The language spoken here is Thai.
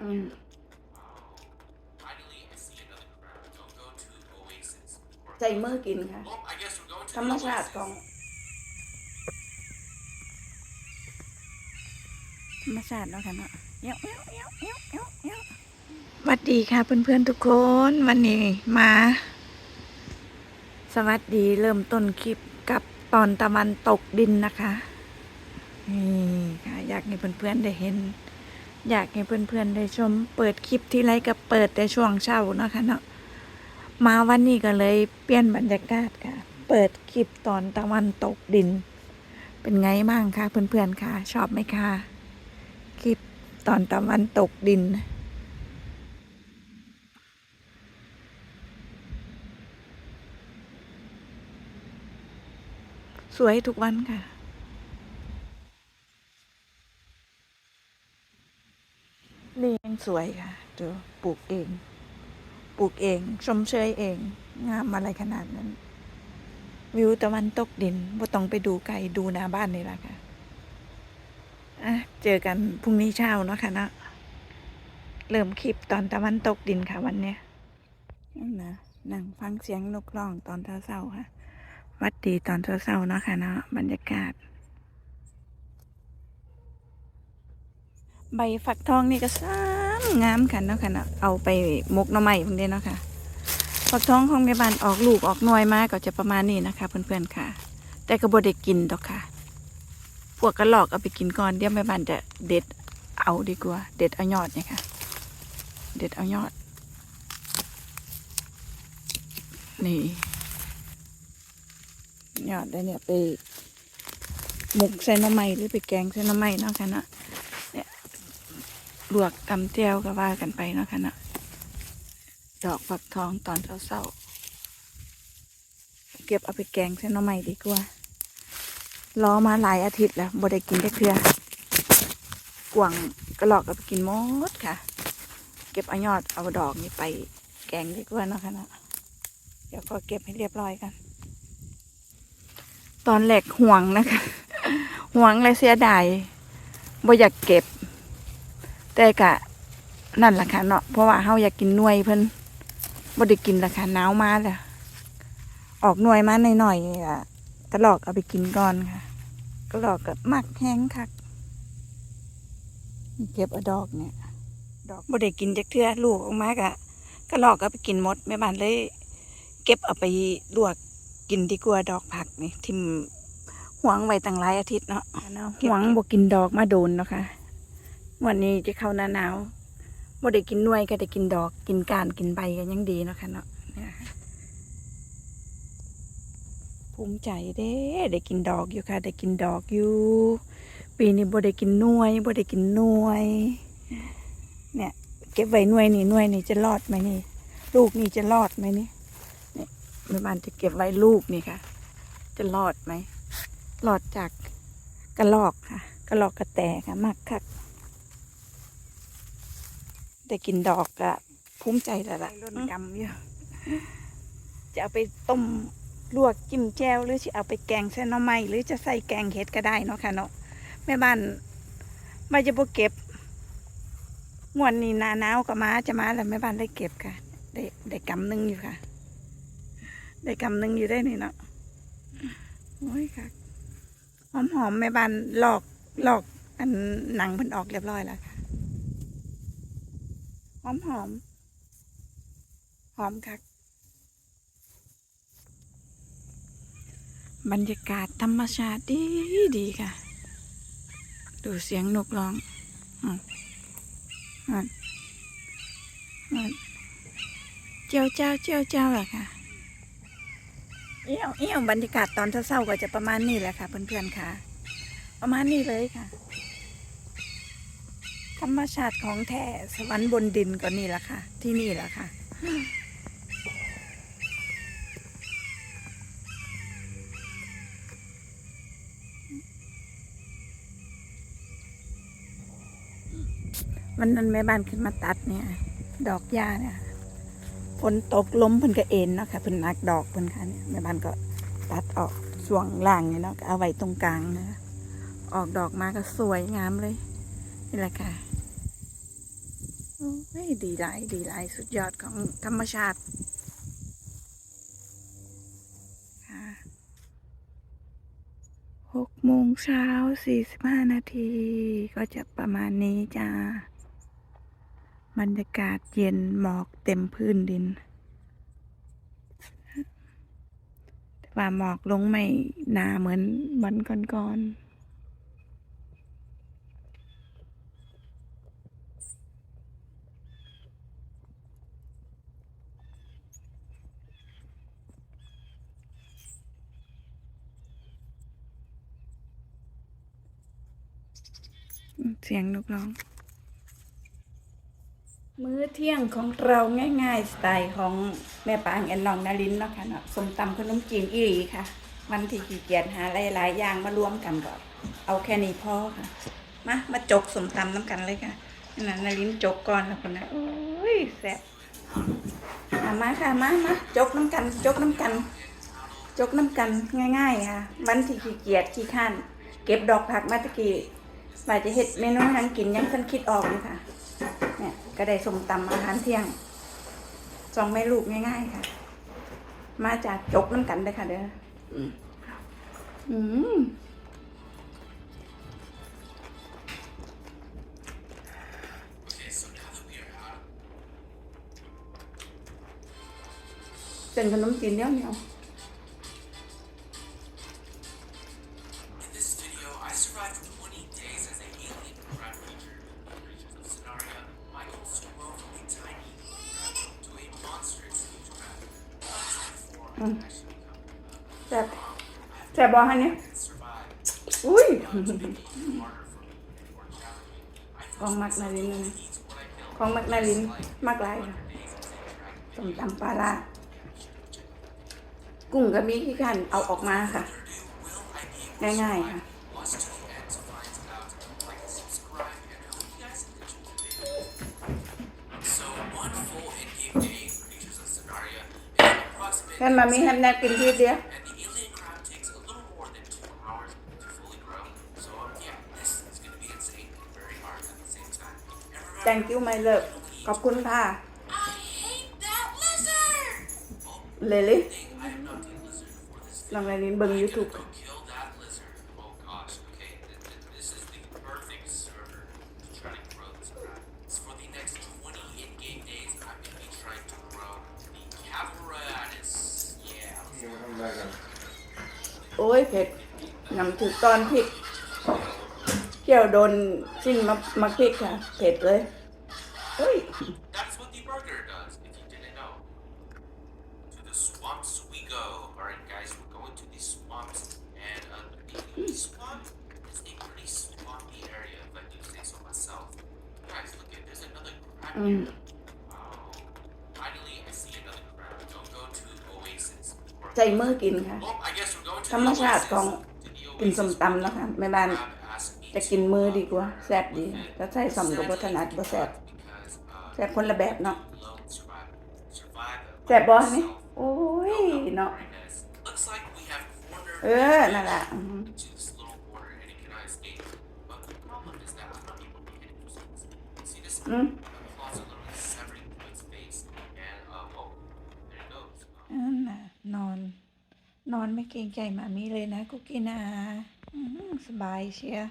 อืม Finally, I see another crowd. Don't go to Oasis. Or- ใส่มือกินค่ะ Well, I guess we're going to ธรรมชาติของธรรมชาติเนาะค่ะเนาะเอี้ยวเอี้ยวเอี้ยวเอี้ยวเอี้ยวเอี้ยวสวัสดีค่ะเพื่อนๆทุกคนวันนี้มา สวัสดีเริ่มต้นคลิปกับตอนตะวันตกดินนะคะ นี่ค่ะ อยากให้เพื่อนๆได้เห็น อยากให้เพื่อนๆได้ชม เปิดคลิปที่ไรก็เปิดแต่ช่วงเช้านะคะเนาะมาวันนี้ก็เลยเปลี่ยนบรรยากาศค่ะ เปิดคลิปตอนตะวันตกดิน เป็นไงบ้างคะเพื่อนๆคะชอบไหมคะคลิปตอนตะวันตกดินสวยทุกวันค่ะ นี่ยัง สวยค่ะดูปลูกเอง ปลูกเองชมเชยเอง งามอะไรขนาดนั้น วิวตะวันตกดินบ่ต้องไปดูไกลดูหน้าบ้านนี่แหละค่ะอะเจอกันพรุ่งนี้เช้าเนาะค่ะเนาะเริ่มคลิปตอนตะวันตกดินค่ะวันเนี้ยนั่นนะนั่งฟังเสียงนกร้องตอนเช้าๆค่ะ วัดดีตอนเช้าๆเนาะค่ะเนาะบรรยากาศ ใบฝักทองนี่ก็ซ้ำ งามค่ะเนาะค่ะเนาะเอาไปมกหน่อไม้พวกนี้เนาะค่ะฝักทองของแม่บ้านออกลูกออกหน่วยมากก็จะประมาณนี้นะคะ เพื่อนๆค่ะ แต่ก็บ่ได้กินดอกค่ะพวกกระหลอกเอาไปกินก่อนเดี๋ยวแม่บ้านจะเด็ดเอาดีกว่า เด็ดเอายอดเนี่ยค่ะ เด็ดเอายอด นี่ยอดได้เนี่ยไปหมกใส่น้ำไม้หรือไปแกงใส่น้ำไม้เนาะค่ะเนาะ ลวกตำเจียวก็ว่ากันไปเนาะค่ะเนาะดอกฝักทองตอนเศร้าๆเก็บเอาไปแกงเส้นหน่อไม้ดีกว่ารอมาหลายอาทิตย์แล้วบ่ได้กินได้เทื่อกวางกระหลอกเอาไปกินมดค่ะ เก็บอยอดเอาดอกนี่ไปแกงดีกว่าเนาะค่ะเนาะเดี๋ยวก็เก็บให้เรียบร้อยกัน ตอนแรกห่วงนะคะ ห่วงและเสียดายบ่อยากเก็บ แต่กะนั่นแหละค่ะเนาะเพราะว่าเฮาอยากกินหน่วยเพิ่นบ่ได้กินราคาหนาวมาแล้วออกหน่วยมาหน่อยๆอะกระหลอกเอาไปกินก่อนค่ะกระหลอกก็มักแห้งคักนี่เก็บเอาดอกเนี่ย ดอกบ่ได้กินจักเทื่อลูกออกมากะกระหลอกเอาไปกินหมดแม่บ้านเลย เก็บเอาไปลวกกินดีกว่าดอกผักนี่ทิมหวงไว้ตั้งหลายอาทิตย์เนาะหวงบ่กินดอกมาโดนเนาะค่ะ วันนี้จะเข้าหน้าหนาวบ่ได้กินหน่วยก็ได้กินดอก กินกานกินใบกันยังดีเนาะค่ะเนาะเนี่ยค่ะภูมิใจเด้ได้กินดอกอยู่ค่ะ ได้กินดอกอยู่ ปีนี้บ่ได้กินหน่วยบ่ได้กินหน่วย เนี่ย เก็บไว้หน่วยนี่หน่วยนี่จะรอดไหมนี่ ลูกนี่จะรอดไหมนี่เนี่ยแม่บ้านจะเก็บไว้ลูกนี่ค่ะ จะรอดไหมรอดจากกระลอกค่ะ กระลอกกระแตค่ะมากค่ะ ได้กินดอกอะภูมิใจแล้วล่ะร่นกำอยู่จะเอาไปต้มลวกจิ้มแจ่วหรือจะเอาไปแกงใส่หน่อไม้หรือจะใส่แกงเห็ดก็ได้เนาะค่ะเนาะแม่บ้านไม่จะบ่เก็บงวดนี้หนาหนาวก็มาจะมาแล้วแม่บ้านได้เก็บค่ะ ได้ได้กำหนึงอยู่ค่ะ ได้กำหนึงอยู่ได้นี่เนาะโอ้ยค่ะหอมหอมๆแม่บ้านลอกลอกอันหนังเพิ่นออกเรียบร้อยแล้วค่ะห อมหอม หอมคักบรรยากาศธรรมชาติดีดีค่ะ ดูเสียงนกร้องอืมอะอะเจียวเจ้าเจียวเจ้าอะค่ะ เอี้ยวเอี้ยวบรรยากาศตอนเช้าๆก็จะประมาณนี้แหละค่ะ เพื่อนๆค่ะ ประมาณนี้เลยค่ะ ธรรมชาติของแท้สวรรค์บนดินก็นี่แหละค่ะ ที่นี่แหละค่ะ วันนั้นแม่บ้านขึ้นมาตัดเนี่ย ดอกหญ้าเนี่ยฝนตกล้มเพิ่นก็เอ็นเนาะค่ะเพิ่นนักดอกเพิ่นค่ะเนี่ยแม่บ้านก็ตัดออกส่วงล่างเนี่ยเนาะเอาไว้ตรงกลางนะออกดอกมาก็สวยงามเลยนี่แหละค่ะ ดีหลายดีหลายสุดยอดของธรรมชาติค่ะหกโมงเช้าสี่สิบห้านาทีก็จะประมาณนี้จ้าบรรยากาศเย็นหมอกเต็มพื้นดิน แต่ว่าหมอกลงไม่หนาเหมือนวันก่อนๆ เสียงนกร้อง มื้อเที่ยงของเราง่าย ๆ สไตล์ของแม่ปางแอนนองนารินเนาะค่ะเนาะสมตำขนมจีนอีหลีค่ะ วันที่ขี้เกียจหาหลายๆอย่างมารวมกันก่อนเอาแค่นี้พอค่ะ มา มาจกสมตำน้ำกันเลยค่ะนั่นนารินจกก่อนแล้วคนนะโอ้ยแซ่บอะมาค่ะมามาจกน้ำกัน จกน้ำกัน จกน้ำกันง่าย ๆ ค่ะ วันที่ขี้เกียจขี้ข้าน เก็บดอกผักมาตะกี้ ว่าจะเห็ดเมนูหยังกินยังฉันคิดออกอยู่ค่ะ เนี่ยก็ได้สมตำอาหารเที่ยงสองแม่ลูกง่ายๆค่ะ มาจากจกน้ำกันเลยค่ะเด้ออืมอืมเป็นขนมจีนเนี้ยเนีย แซ่บแซ่บบอฮะเนี่ยอุ้ยของมักนาลินนะของมักนาลินมักไรค่ต้มตำปลาล่ากุ้งก็มีที่กันเอาออกมาค่ะ ง่ายๆค่ะ อบคุณค่ะ I hate that lizard! เลลี่ I have not taken lizard before this ลองในลิ้นเบิ่ง YouTube ยเผ็ดนำถือตอนพริกเกี่ยวโดนชิ้นมามาพริกค่ะ เผ็ดเลยเฮ้ย That's what the burger does, if you didn't know. To the swamps we go. Alright guys, we're going to the swamps. And uh, the swamp is a pretty swampy area, if I do say so myself. Guys, look at there's another crab here. Wow. Finally, I see another crab. Don't go to Oasis. Or- ใส่มือกินค่ะ ธรรมชาติของกินสมตำนะคะแม่บ้านจะกินมือดีกว่าแซ่บดีถ้าใส่สำกับวัฒนัดบ่แซ่บแซ่บคนละแบบเนาะแซ่บบอสนี่โอ้ยเนาะเออนั่นแหละอืมนอน นอนไม่เกรงใจหมามีเลยนะ กุกกินาอื้อหือสบายเชียร์